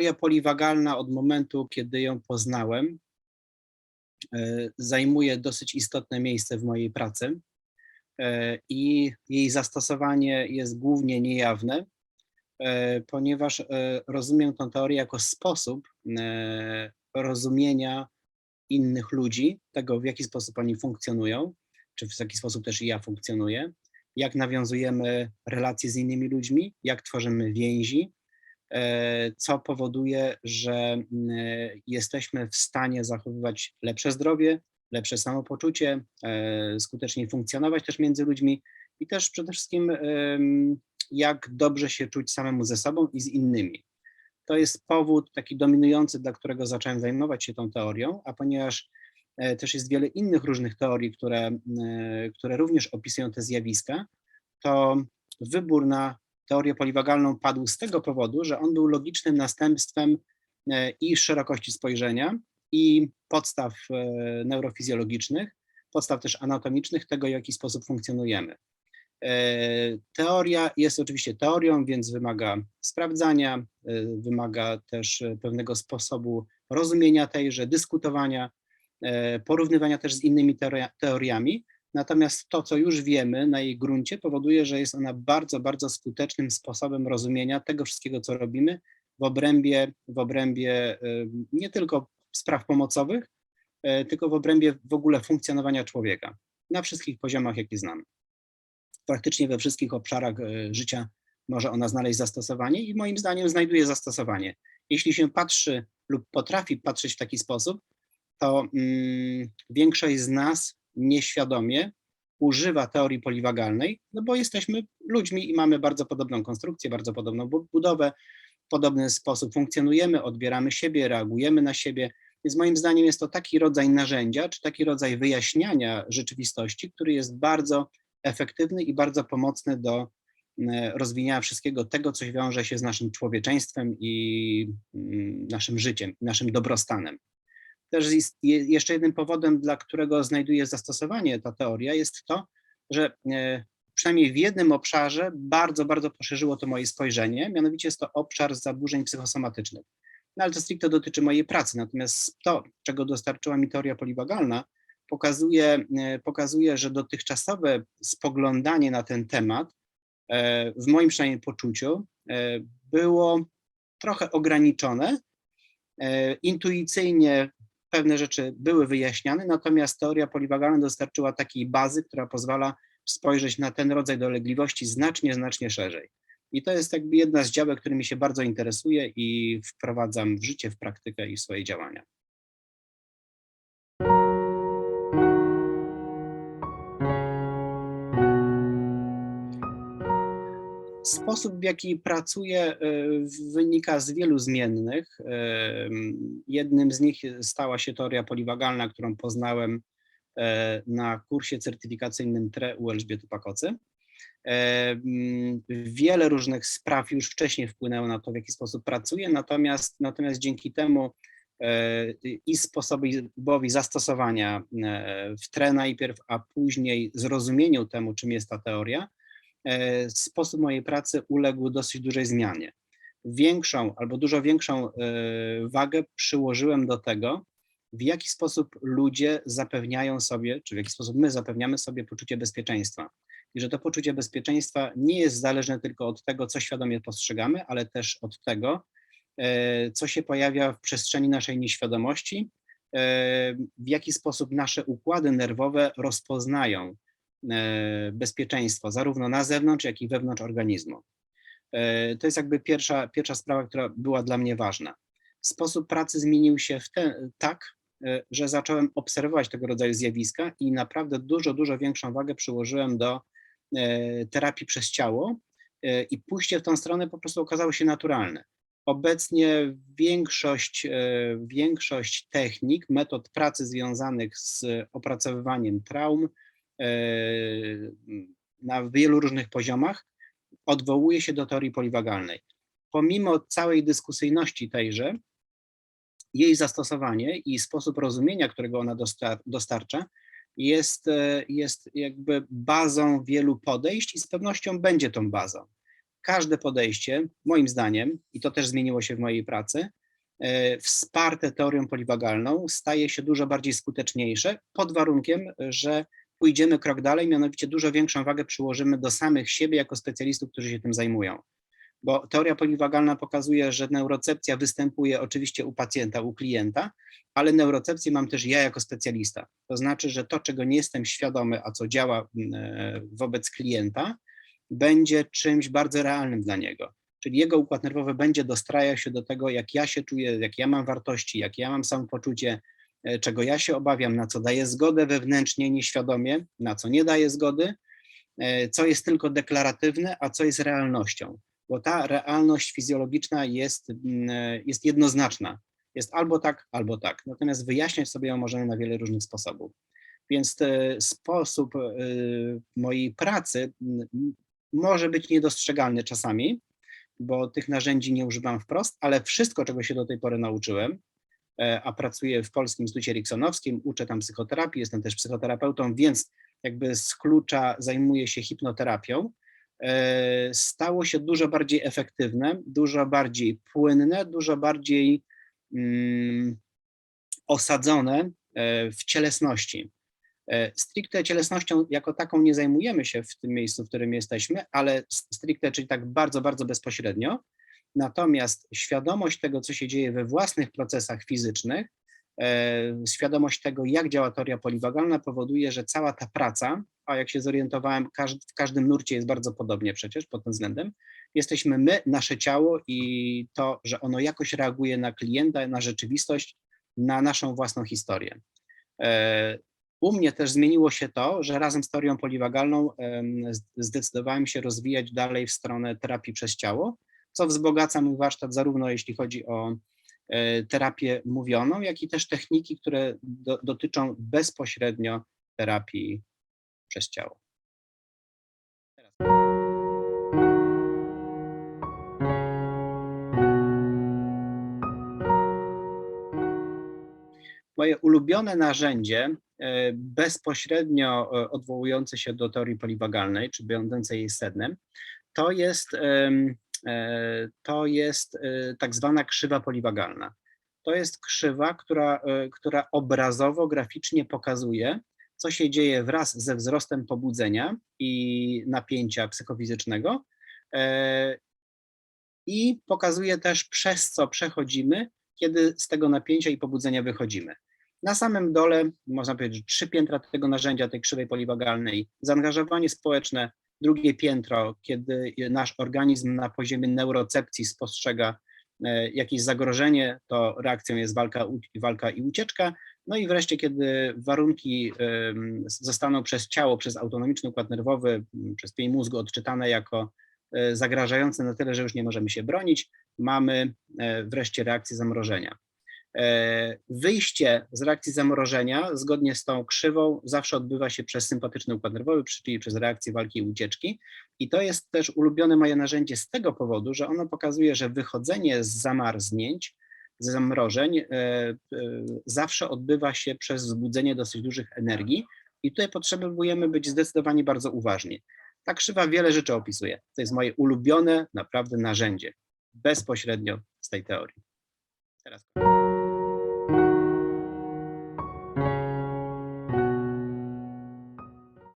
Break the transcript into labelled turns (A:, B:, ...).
A: teoria poliwagalna od momentu, kiedy ją poznałem, e, zajmuje dosyć istotne miejsce w mojej pracy e, i jej zastosowanie jest głównie niejawne, e, ponieważ rozumiem tę teorię jako sposób rozumienia innych ludzi, tego w jaki sposób oni funkcjonują, czy w jaki sposób też ja funkcjonuję, jak nawiązujemy relacje z innymi ludźmi, jak tworzymy więzi, co powoduje, że mm, jesteśmy w stanie zachowywać lepsze zdrowie, lepsze samopoczucie, e, skutecznie funkcjonować też między ludźmi i też przede wszystkim jak dobrze się czuć samemu ze sobą i z innymi. To jest powód taki dominujący, dla którego zacząłem zajmować się tą teorią, a ponieważ e, też jest wiele innych różnych teorii, które, e, które również opisują te zjawiska, to wybór na teorię poliwagalną padł z tego powodu, że on był logicznym następstwem e, i szerokości spojrzenia, i podstaw neurofizjologicznych, podstaw też anatomicznych tego, w jaki sposób funkcjonujemy. E, teoria jest oczywiście teorią, więc wymaga sprawdzania, e, wymaga też pewnego sposobu rozumienia tejże, dyskutowania, e, porównywania też z innymi teoriami. Natomiast to, co już wiemy na jej gruncie, powoduje, że jest ona bardzo, bardzo skutecznym sposobem rozumienia tego wszystkiego, co robimy w obrębie, w obrębie nie tylko spraw pomocowych, tylko w obrębie w ogóle funkcjonowania człowieka na wszystkich poziomach, jakie znamy praktycznie we wszystkich obszarach e, życia może ona znaleźć zastosowanie i moim zdaniem znajduje zastosowanie. Jeśli się patrzy lub potrafi patrzeć w taki sposób, to mm, większość z nas nieświadomie używa teorii poliwagalnej, no bo jesteśmy ludźmi i mamy bardzo podobną konstrukcję, bardzo podobną budowę, podobny sposób funkcjonujemy, odbieramy siebie, reagujemy na siebie. Więc moim zdaniem jest to taki rodzaj narzędzia, czy taki rodzaj wyjaśniania rzeczywistości, który jest bardzo efektywny i bardzo pomocny do e, rozwijania wszystkiego tego, co wiąże się z naszym człowieczeństwem i mm, naszym życiem, naszym dobrostanem. Też jest jeszcze jednym powodem, dla którego znajduje zastosowanie ta teoria, jest to, że e, przynajmniej w jednym obszarze bardzo, bardzo poszerzyło to moje spojrzenie, mianowicie jest to obszar zaburzeń psychosomatycznych. No ale to stricte dotyczy mojej pracy, natomiast to, czego dostarczyła mi teoria poliwagalna, pokazuje, e, pokazuje, że dotychczasowe spoglądanie na ten temat, e, w moim przynajmniej poczuciu, było trochę ograniczone. Intuicyjnie pewne rzeczy były wyjaśniane, natomiast teoria poliwagalna dostarczyła takiej bazy, która pozwala spojrzeć na ten rodzaj dolegliwości znacznie, znacznie szerzej. I to jest jakby jedna z działek, którymi się bardzo interesuję i wprowadzam w życie, w praktykę i swoje działania. Sposób, w jaki pracuję, e, wynika z wielu zmiennych. E, jednym z nich stała się teoria poliwagalna, którą poznałem e, na kursie certyfikacyjnym TRE u Elżbiety Pakocy. Wiele różnych spraw już wcześniej wpłynęło na to, w jaki sposób pracuję, natomiast, natomiast dzięki temu i sposobowi zastosowania w TRE najpierw, a później zrozumieniu temu, czym jest ta teoria, sposób mojej pracy uległ dosyć dużej zmianie. Większą albo dużo większą e, wagę przyłożyłem do tego, w jaki sposób ludzie zapewniają sobie, czy w jaki sposób my zapewniamy sobie poczucie bezpieczeństwa. I że to poczucie bezpieczeństwa nie jest zależne tylko od tego, co świadomie postrzegamy, ale też od tego, e, co się pojawia w przestrzeni naszej nieświadomości, w jaki sposób nasze układy nerwowe rozpoznają E, bezpieczeństwo, zarówno na zewnątrz, jak i wewnątrz organizmu. E, to jest jakby pierwsza, pierwsza sprawa, która była dla mnie ważna. Sposób pracy zmienił się ten, tak, e, że zacząłem obserwować tego rodzaju zjawiska i naprawdę dużo, dużo większą wagę przyłożyłem do terapii przez ciało i pójście w tą stronę po prostu okazało się naturalne. Obecnie większość, większość technik, metod pracy związanych z opracowywaniem traum, na wielu różnych poziomach odwołuje się do teorii poliwagalnej. Pomimo całej dyskusyjności tejże, jej zastosowanie i sposób rozumienia, którego ona dostarcza, jest, jest jakby bazą wielu podejść i z pewnością będzie tą bazą. każde podejście, moim zdaniem, i to też zmieniło się w mojej pracy, e, wsparte teorią poliwagalną staje się dużo bardziej skuteczniejsze pod warunkiem, że pójdziemy krok dalej, mianowicie dużo większą wagę przyłożymy do samych siebie jako specjalistów, którzy się tym zajmują. Bo teoria poliwagalna pokazuje, że neurocepcja występuje oczywiście u pacjenta, u klienta, ale neurocepcję mam też ja jako specjalista. To znaczy, że to, czego nie jestem świadomy, a co działa e, wobec klienta, będzie czymś bardzo realnym dla niego. Czyli jego układ nerwowy będzie dostrajał się do tego, jak ja się czuję, jak ja mam wartości, jak ja mam samopoczucie, czego ja się obawiam, na co daję zgodę wewnętrznie, nieświadomie, na co nie daję zgody, e, co jest tylko deklaratywne, a co jest realnością. Bo ta realność fizjologiczna jest, jest jednoznaczna. Jest albo tak, albo tak. Natomiast wyjaśniać sobie ją możemy na wiele różnych sposobów. Więc sposób mojej pracy może być niedostrzegalny czasami, bo tych narzędzi nie używam wprost, ale wszystko, czego się do tej pory nauczyłem, e, a pracuję w Polskim Instytucie Eriksonowskim, uczę tam psychoterapii, jestem też psychoterapeutą, więc jakby z klucza zajmuję się hipnoterapią, e, stało się dużo bardziej efektywne, dużo bardziej płynne, dużo bardziej mm, osadzone e, w cielesności. E, stricte cielesnością jako taką nie zajmujemy się w tym miejscu, w którym jesteśmy, ale stricte, czyli tak bardzo, bardzo bezpośrednio. Natomiast świadomość tego, co się dzieje we własnych procesach fizycznych, e, świadomość tego, jak działa teoria poliwagalna, powoduje, że cała ta praca, a jak się zorientowałem, w każdym nurcie jest bardzo podobnie przecież pod tym względem, jesteśmy my, nasze ciało i to, że ono jakoś reaguje na klienta, na rzeczywistość, na naszą własną historię. E, u mnie też zmieniło się to, że razem z teorią poliwagalną zdecydowałem się rozwijać dalej w stronę terapii przez ciało, co wzbogaca mój warsztat zarówno jeśli chodzi o e, terapię mówioną, jak i też techniki, które do, dotyczą bezpośrednio terapii przez ciało. Moje ulubione narzędzie, e, bezpośrednio e, odwołujące się do teorii poliwagalnej, czy będące jej sednem, to jest, to jest tak zwana krzywa poliwagalna. To jest krzywa, która, która obrazowo, graficznie pokazuje, co się dzieje wraz ze wzrostem pobudzenia i napięcia psychofizycznego i pokazuje też, przez co przechodzimy, kiedy z tego napięcia i pobudzenia wychodzimy. Na samym dole, można powiedzieć, trzy piętra tego narzędzia, tej krzywej poliwagalnej, zaangażowanie społeczne, drugie piętro, kiedy nasz organizm na poziomie neurocepcji spostrzega e, jakieś zagrożenie, to reakcją jest walka, walka i ucieczka. No i wreszcie, kiedy warunki zostaną przez ciało, przez autonomiczny układ nerwowy, przez pień mózgu odczytane jako e, zagrażające na tyle, że już nie możemy się bronić, mamy e, wreszcie reakcję zamrożenia. E, wyjście z reakcji zamrożenia, zgodnie z tą krzywą, zawsze odbywa się przez sympatyczny układ nerwowy, czyli przez reakcję walki i ucieczki. I to jest też ulubione moje narzędzie z tego powodu, że ono pokazuje, że wychodzenie z zamarznięć, z zamrożeń e, e, zawsze odbywa się przez wzbudzenie dosyć dużych energii. I tutaj potrzebujemy być zdecydowanie bardzo uważni. Ta krzywa wiele rzeczy opisuje. To jest moje ulubione naprawdę narzędzie, bezpośrednio z tej teorii. Teraz.